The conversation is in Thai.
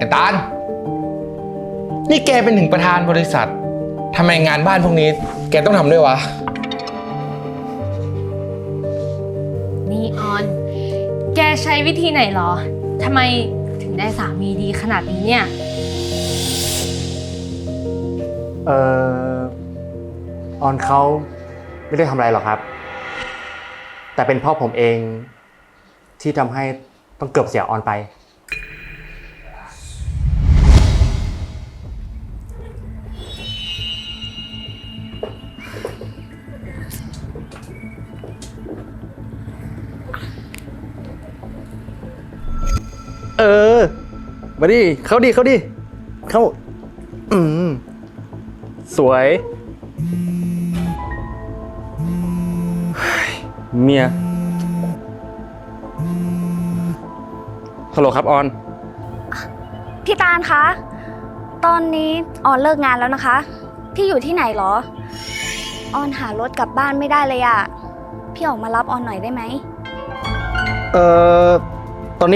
ไอ้ตาลนี่แกเป็นถึงประธานบริษัททำไมงานบ้านพวกนี้ แกต้องทำด้วยวะ นี่ออน แกใช้วิธีไหนเหรอ ทำไมถึงได้สามีดีขนาดนี้เนี่ย เอ่อออนเขาไม่ได้ทำอะไรหรอกครับ แต่เป็นเพ่อผมเองที่ทำให้ต้องเกือบเสียออนไป เออ มาดิ เข้าดิ เข้าดิ เข้า อืม สวยเฮ้ยเมีย ฮัลโหลครับออน พี่ตาลคะ ตอนนี้ออนเลิกงานแล้วนะคะ พี่อยู่ที่ไหนเหรอ ออนหารถกลับบ้านไม่ได้เลยอะพี่ออกมารับออนหน่อยได้ไหม เออ